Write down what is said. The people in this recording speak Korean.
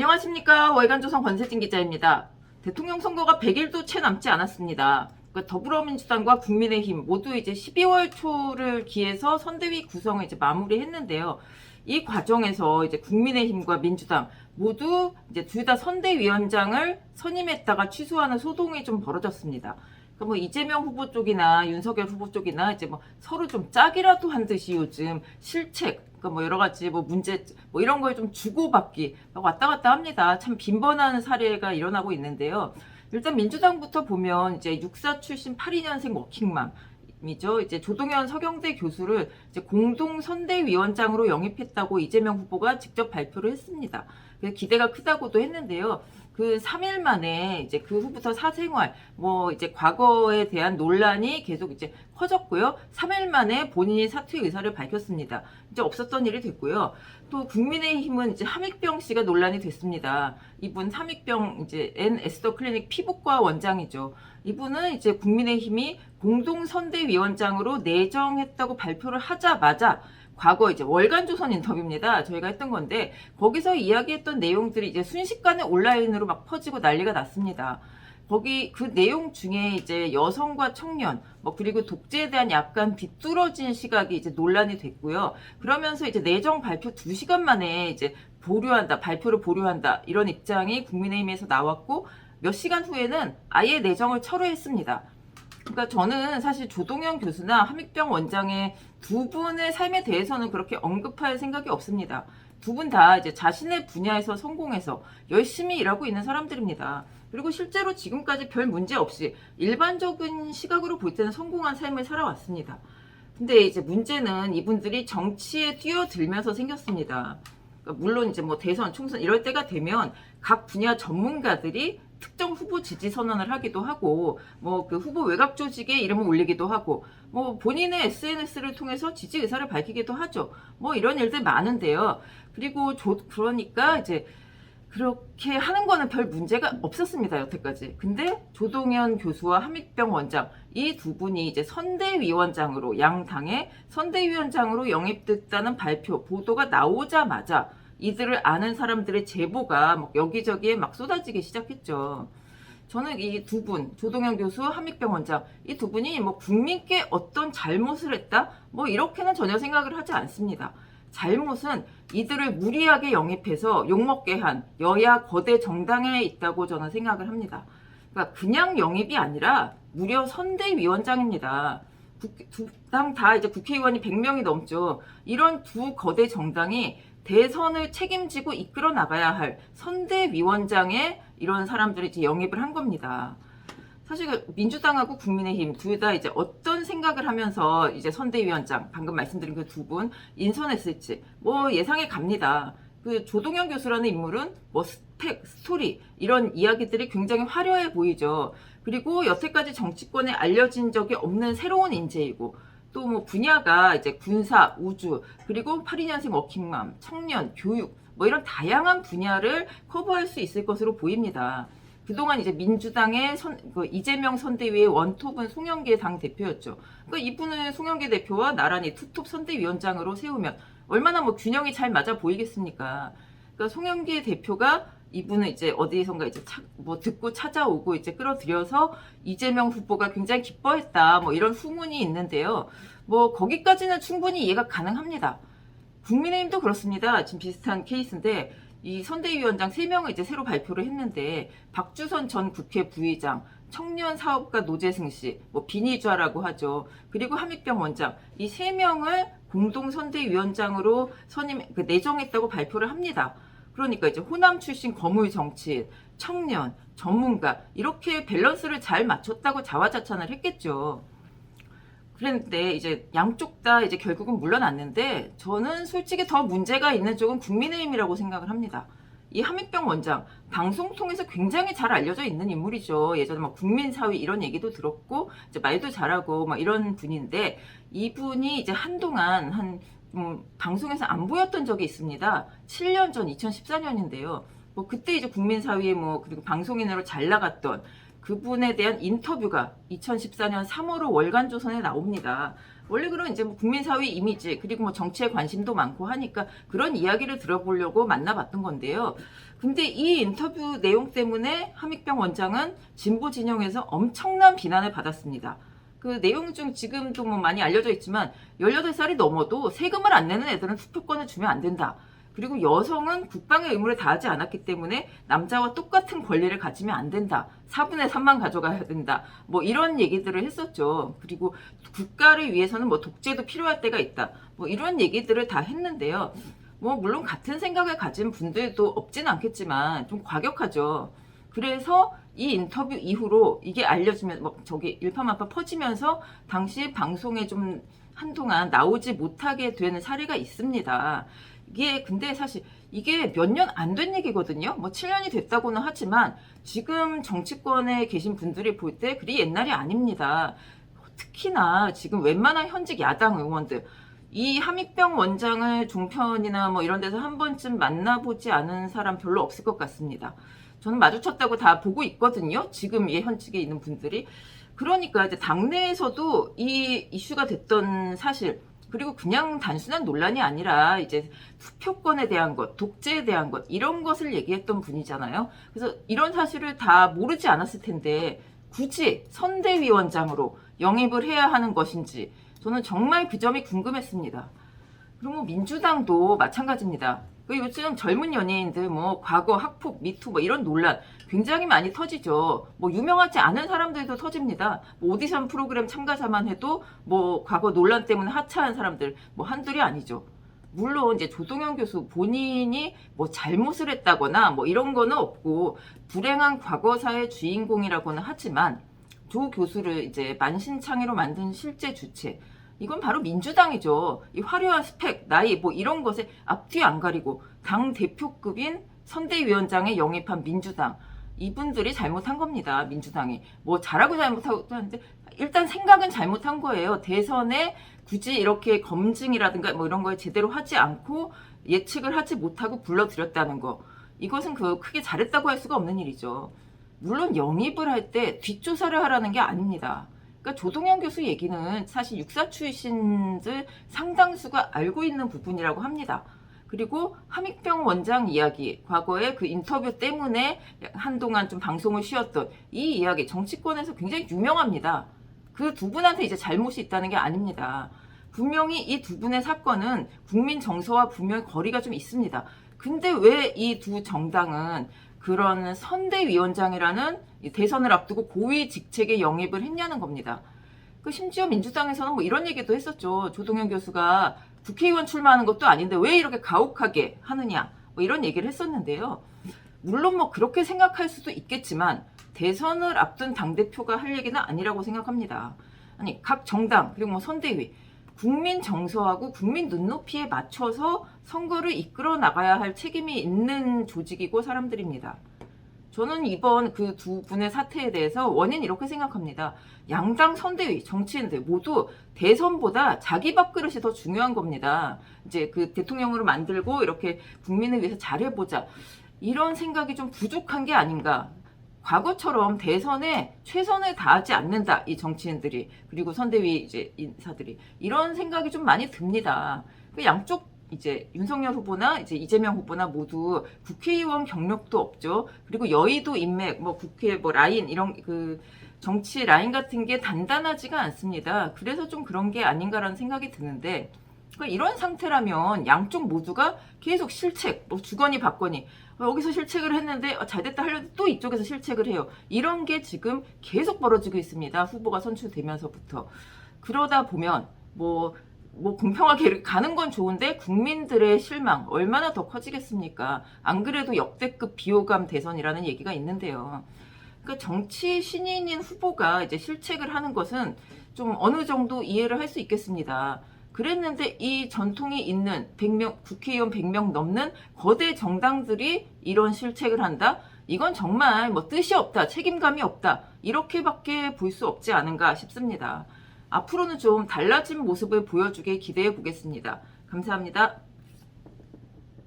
안녕하십니까 월간조선 권세진 기자입니다. 대통령 선거가 100일도 채 남지 않았습니다. 그러니까 더불어민주당과 국민의힘 모두 이제 12월 초를 기해서 선대위 구성을 이제 마무리했는데요. 이 과정에서 이제 국민의힘과 민주당 모두 이제 둘 다 선대위원장을 선임했다가 취소하는 소동이 좀 벌어졌습니다. 그러니까 뭐 이재명 후보 쪽이나 윤석열 후보 쪽이나 이제 뭐 서로 좀 짝이라도 한 듯이 요즘 실책, 그러니까 뭐 여러 가지 뭐 문제 뭐 이런 거에 좀 주고받기 왔다 갔다 합니다. 참 빈번한 사례가 일어나고 있는데요. 일단 민주당부터 보면 이제 육사 출신 82년생 워킹맘 이죠. 이제 조동현 서경대 교수를 이제 공동 선대위원장으로 영입했다고 이재명 후보가 직접 발표를 했습니다. 그래서 기대가 크다고도 했는데요. 그 3일 만에 이제 그 후부터 사생활, 뭐 이제 과거에 대한 논란이 계속 이제 커졌고요. 3일 만에 본인이 사퇴 의사를 밝혔습니다. 이제 없었던 일이 됐고요. 또 국민의힘은 이제 함익병 씨가 논란이 됐습니다. 이분 함익병 이제 N 에스더 클리닉 피부과 원장이죠. 이분은 이제 국민의힘이 공동선대위원장으로 내정했다고 발표를 하자마자 과거 이제 월간 조선 인터뷰입니다. 저희가 했던 건데 거기서 이야기했던 내용들이 이제 순식간에 온라인으로 막 퍼지고 난리가 났습니다. 거기 그 내용 중에 이제 여성과 청년 뭐 그리고 독재에 대한 약간 비뚤어진 시각이 이제 논란이 됐고요. 그러면서 이제 내정 발표 2시간 만에 이제 보류한다 발표를 보류한다 이런 입장이 국민의힘에서 나왔고 몇 시간 후에는 아예 내정을 철회했습니다. 그러니까 저는 사실 조동현 교수나 함익병 원장의 두 분의 삶에 대해서는 그렇게 언급할 생각이 없습니다. 두 분 다 이제 자신의 분야에서 성공해서 열심히 일하고 있는 사람들입니다. 그리고 실제로 지금까지 별 문제 없이 일반적인 시각으로 볼 때는 성공한 삶을 살아왔습니다. 근데 이제 문제는 이분들이 정치에 뛰어들면서 생겼습니다. 그러니까 물론 이제 뭐 대선, 총선 이럴 때가 되면 각 분야 전문가들이 특정 후보 지지 선언을 하기도 하고 뭐 그 후보 외곽 조직에 이름을 올리기도 하고 뭐 본인의 SNS를 통해서 지지 의사를 밝히기도 하죠. 뭐 이런 일들 많은데요. 그리고 조, 그러니까 이제 그렇게 하는 거는 별 문제가 없었습니다 여태까지. 근데 조동현 교수와 함익병 원장 이 두 분이 이제 선대위원장으로 양 당의 선대위원장으로 영입됐다는 발표 보도가 나오자마자 이들을 아는 사람들의 제보가 막 여기저기에 막 쏟아지기 시작했죠. 저는 이 두 분, 조동현 교수, 함익병 원장, 이 두 분이 뭐 국민께 어떤 잘못을 했다? 뭐 이렇게는 전혀 생각을 하지 않습니다. 잘못은 이들을 무리하게 영입해서 욕먹게 한 여야 거대 정당에 있다고 저는 생각을 합니다. 그러니까 그냥 영입이 아니라 무려 선대위원장입니다. 두당다 이제 국회의원이 100명이 넘죠. 이런 두 거대 정당이 대선을 책임지고 이끌어 나가야 할 선대위원장에 이런 사람들이 이제 영입을 한 겁니다. 사실 그 민주당하고 국민의힘 둘 다 이제 어떤 생각을 하면서 이제 선대위원장 방금 말씀드린 그 두 분 인선했을지 뭐 예상이 갑니다. 그 조동현 교수라는 인물은 뭐 스펙, 스토리 이런 이야기들이 굉장히 화려해 보이죠. 그리고 여태까지 정치권에 알려진 적이 없는 새로운 인재이고 또 뭐 분야가 이제 군사, 우주, 그리고 82년생 워킹맘, 청년, 교육 뭐 이런 다양한 분야를 커버할 수 있을 것으로 보입니다. 그동안 이제 민주당의 선, 그 이재명 선대위의 원톱은 송영길 당 대표였죠. 그러니까 이분을 송영길 대표와 나란히 투톱 선대위원장으로 세우면 얼마나 뭐 균형이 잘 맞아 보이겠습니까? 그러니까 송영길 대표가 이분은 이제 어디선가 이제 차, 뭐 듣고 찾아오고 이제 끌어들여서 이재명 후보가 굉장히 기뻐했다 뭐 이런 후문이 있는데요. 뭐 거기까지는 충분히 이해가 가능합니다. 국민의힘도 그렇습니다. 지금 비슷한 케이스인데 이 선대위원장 3명을 이제 새로 발표를 했는데 박주선 전 국회 부의장, 청년 사업가 노재승 씨, 뭐 비니좌라고 하죠. 그리고 함익병 원장 이세 명을 공동 선대위원장으로 선임 그 내정했다고 발표를 합니다. 그러니까 이제 호남 출신 거물 정치인, 청년, 전문가 이렇게 밸런스를 잘 맞췄다고 자화자찬을 했겠죠. 그랬는데 이제 양쪽 다 이제 결국은 물러났는데 저는 솔직히 더 문제가 있는 쪽은 국민의힘이라고 생각을 합니다. 이 함익병 원장 방송 통해서 굉장히 잘 알려져 있는 인물이죠. 예전에 막 국민사위 이런 얘기도 들었고 이제 말도 잘하고 막 이런 분인데 이분이 이제 한동안 한 음, 방송에서 안 보였던 적이 있습니다. 7년 전 2014년인데요. 뭐 그때 이제 국민사위에 뭐 그리고 방송인으로 잘 나갔던 그분에 대한 인터뷰가 2014년 3월호 월간조선에 나옵니다. 원래 그런 이제 뭐 국민사회 이미지 그리고 뭐 정치에 관심도 많고 하니까 그런 이야기를 들어보려고 만나봤던 건데요. 근데 이 인터뷰 내용 때문에 함익병 원장은 진보 진영에서 엄청난 비난을 받았습니다. 그 내용 중 지금도 뭐 많이 알려져 있지만 18살이 넘어도 세금을 안 내는 애들은 투표권을 주면 안 된다. 그리고 여성은 국방의 의무를 다하지 않았기 때문에 남자와 똑같은 권리를 가지면 안 된다. 4분의 3만 가져가야 된다. 뭐 이런 얘기들을 했었죠. 그리고 국가를 위해서는 뭐 독재도 필요할 때가 있다. 뭐 이런 얘기들을 다 했는데요. 뭐 물론 같은 생각을 가진 분들도 없진 않겠지만 좀 과격하죠. 그래서 이 인터뷰 이후로 이게 알려지면 뭐 저기 일파만파 퍼지면서 당시 방송에 좀 한동안 나오지 못하게 되는 사례가 있습니다. 이게 근데 사실 이게 몇 년 안 된 얘기거든요. 뭐 7년이 됐다고는 하지만 지금 정치권에 계신 분들이 볼 때 그리 옛날이 아닙니다. 특히나 지금 웬만한 현직 야당 의원들 이 함익병 원장을 종편이나 뭐 이런 데서 한 번쯤 만나보지 않은 사람 별로 없을 것 같습니다. 저는 마주쳤다고 다 보고 있거든요. 지금 이 현직에 있는 분들이. 그러니까 이제 당내에서도 이 이슈가 됐던 사실, 그리고 그냥 단순한 논란이 아니라 이제 투표권에 대한 것, 독재에 대한 것, 이런 것을 얘기했던 분이잖아요. 그래서 이런 사실을 다 모르지 않았을 텐데 굳이 선대위원장으로 영입을 해야 하는 것인지 저는 정말 그 점이 궁금했습니다. 그리고 뭐 민주당도 마찬가지입니다. 그 요즘 젊은 연예인들 뭐 과거 학폭 미투 뭐 이런 논란 굉장히 많이 터지죠. 뭐 유명하지 않은 사람들도 터집니다. 뭐 오디션 프로그램 참가자만 해도 뭐 과거 논란 때문에 하차한 사람들 뭐 한둘이 아니죠. 물론 이제 조동현 교수 본인이 뭐 잘못을 했다거나 뭐 이런 거는 없고 불행한 과거사의 주인공이라고는 하지만 조 교수를 이제 만신창이로 만든 실제 주체 이건 바로 민주당이죠. 이 화려한 스펙, 나이 뭐 이런 것에 앞뒤 안 가리고 당 대표급인 선대위원장에 영입한 민주당 이분들이 잘못한 겁니다. 민주당이 뭐 잘하고 잘못하고 하는데 일단 생각은 잘못한 거예요. 대선에 굳이 이렇게 검증이라든가 뭐 이런 거에 제대로 하지 않고 예측을 하지 못하고 불러들였다는 거 이것은 그 크게 잘했다고 할 수가 없는 일이죠. 물론 영입을 할 때 뒷조사를 하라는 게 아닙니다. 그러니까 조동현 교수 얘기는 사실 육사 출신들 상당수가 알고 있는 부분이라고 합니다. 그리고 함익병 원장 이야기, 과거에 그 인터뷰 때문에 한동안 좀 방송을 쉬었던 이 이야기, 정치권에서 굉장히 유명합니다. 그 두 분한테 이제 잘못이 있다는 게 아닙니다. 분명히 이 두 분의 사건은 국민 정서와 분명히 거리가 좀 있습니다. 근데 왜 이 두 정당은 그런 선대위원장이라는 이 대선을 앞두고 고위 직책에 영입을 했냐는 겁니다. 그 심지어 민주당에서는 뭐 이런 얘기도 했었죠. 조동현 교수가 국회의원 출마하는 것도 아닌데 왜 이렇게 가혹하게 하느냐. 뭐 이런 얘기를 했었는데요. 물론 뭐 그렇게 생각할 수도 있겠지만 대선을 앞둔 당 대표가 할 얘기는 아니라고 생각합니다. 아니, 각 정당, 그리고 뭐 선대위, 국민 정서하고 국민 눈높이에 맞춰서 선거를 이끌어 나가야 할 책임이 있는 조직이고 사람들입니다. 저는 이번 그 두 분의 사태에 대해서 원인 이렇게 생각합니다. 양당 선대위, 정치인들 모두 대선보다 자기 밥그릇이 더 중요한 겁니다. 이제 그 대통령으로 만들고 이렇게 국민을 위해서 잘해보자. 이런 생각이 좀 부족한 게 아닌가. 과거처럼 대선에 최선을 다하지 않는다. 이 정치인들이. 그리고 선대위 이제 인사들이. 이런 생각이 좀 많이 듭니다. 그 양쪽 이제 윤석열 후보나 이제 이재명 후보나 모두 국회의원 경력도 없죠. 그리고 여의도 인맥, 뭐 국회 뭐 라인 이런 그 정치 라인 같은 게 단단하지가 않습니다. 그래서 좀 그런 게 아닌가라는 생각이 드는데 그러니까 이런 상태라면 양쪽 모두가 계속 실책, 뭐 주거니 받거니 어, 여기서 실책을 했는데 어, 잘 됐다 하려도 또 이쪽에서 실책을 해요. 이런 게 지금 계속 벌어지고 있습니다. 후보가 선출되면서부터 그러다 보면 뭐뭐 공평하게 가는 건 좋은데 국민들의 실망 얼마나 더 커지겠습니까? 안 그래도 역대급 비호감 대선이라는 얘기가 있는데요. 그러니까 정치 신인인 후보가 이제 실책을 하는 것은 좀 어느 정도 이해를 할 수 있겠습니다. 그랬는데 이 전통이 있는 100명, 국회의원 100명 넘는 거대 정당들이 이런 실책을 한다? 이건 정말 뭐 뜻이 없다, 책임감이 없다, 이렇게밖에 볼 수 없지 않은가 싶습니다. 앞으로는 좀 달라진 모습을 보여주길 기대해 보겠습니다. 감사합니다.